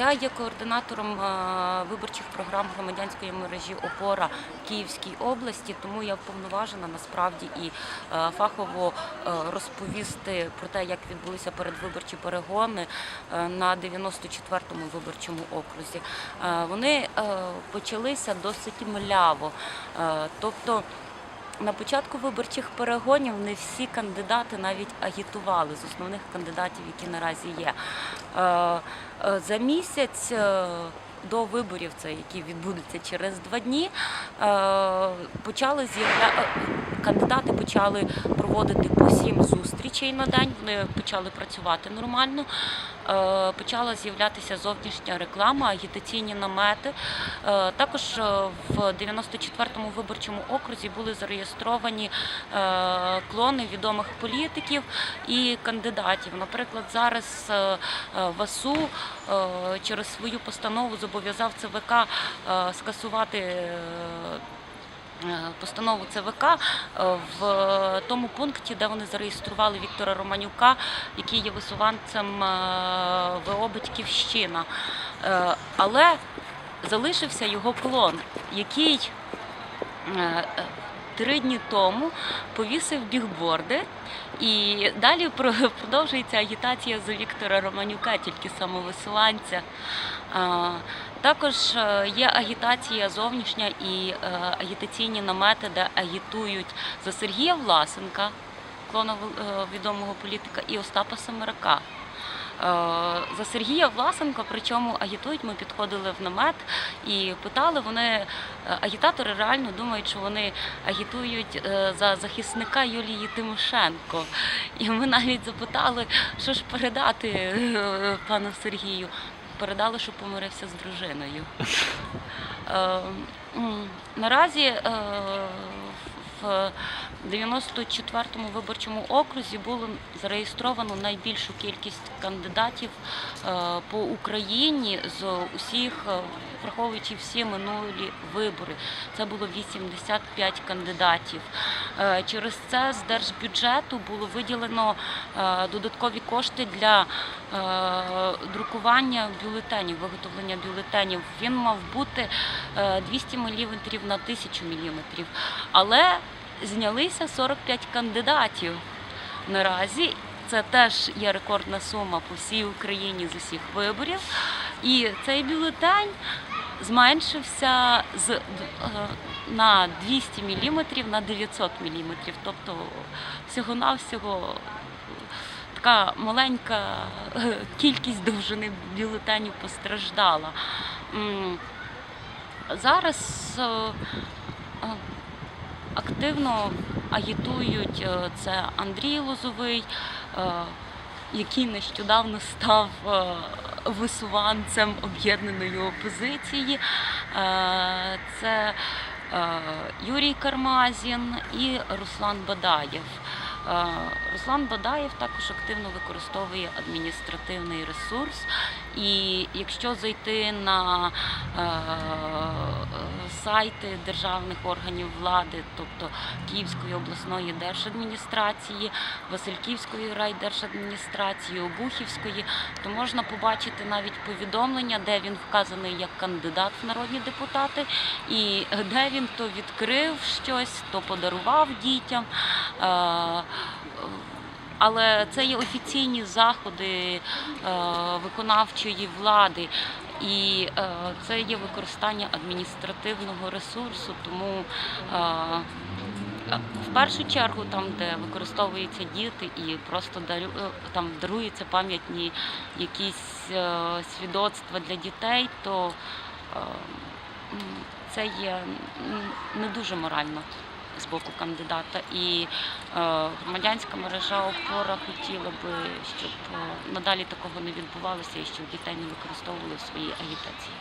Я є координатором е, виборчих програм громадянської мережі ОПОРА в Київській області, тому я вповноважена насправді і е, фахово е, розповісти про те, як відбулися передвиборчі перегони на 94-му виборчому окрузі. Вони почалися досить мляво. Тобто на початку виборчих перегонів не всі кандидати навіть агітували з основних кандидатів, які наразі є. Е, е, За місяць е, до виборів, це які відбудуться через два дні, почали з'явля... кандидати почали проводити по сім зустрічей на день. Вони почали працювати нормально. Е, Почала з'являтися зовнішня реклама, агітаційні намети. Е, Також е, в 94-му виборчому окрузі були зареєстровані клони відомих політиків і кандидатів. Наприклад, зараз ВАСУ через свою постанову зобов'язав ЦВК скасувати. Е, Постанову ЦВК е, в тому пункті, де вони зареєстрували Віктора Романюка, який є висуванцем е, ВО Батьківщина. Але залишився його клон, який три дні тому повісив бігборди. І далі про- продовжується агітація за Віктора Романюка, тільки самовисуванця. Також е, є агітація зовнішня і е, агітаційні намети, де агітують за Сергія Власенка, клона е, відомого політика, і Остапа Семерака. Е, За Сергія Власенка, причому агітують, ми підходили в намет і питали, вони е, агітатори реально думають, що вони агітують е, за захисника Юлії Тимошенко. І ми навіть запитали, що ж передати пану Сергію. Передали, що помирився з дружиною. Наразі в 94-му виборчому окрузі було зареєстровано найбільшу кількість кандидатів е, по Україні з усіх, е, враховуючи всі минулі вибори. Це було 85 кандидатів. Е, Через це з держбюджету було виділено е, додаткові кошти для е, друкування бюлетенів, виготовлення бюлетенів. Він мав бути е, 200 мм на 1000 мм. Але знялися 45 кандидатів наразі. Це теж є рекордна сума по всій Україні з усіх виборів. І цей бюлетень зменшився з е, на 200 мм на 900 мм. Тобто всього-навсього така маленька е, кількість довжини бюлетенів постраждала. Зараз е, активно агітують е, це Андрій Лозовий, е, який нещодавно став е, висуванцем об'єднаної опозиції. Це Юрій Кармазін і Руслан Бадаєв. Руслан Бадаєв також активно використовує адміністративний ресурс. І якщо зайти на сайти державних органів влади, тобто Київської обласної держадміністрації, Васильківської райдержадміністрації, Обухівської, то можна побачити навіть повідомлення, де він вказаний як кандидат в народні депутати, і де він то відкрив щось, то подарував дітям. Е, але це є офіційні заходи е, виконавчої влади, і е, це є використання адміністративного ресурсу. Тому е, в першу чергу, там, де використовуються діти і просто дарю, е, там даруються пам'ятні якісь е, свідоцтва для дітей, то е, це є не дуже морально з боку кандидата. І е, громадянська мережа опора хотіла би, щоб е, надалі такого не відбувалося і щоб дітей не використовували в своїй агітації.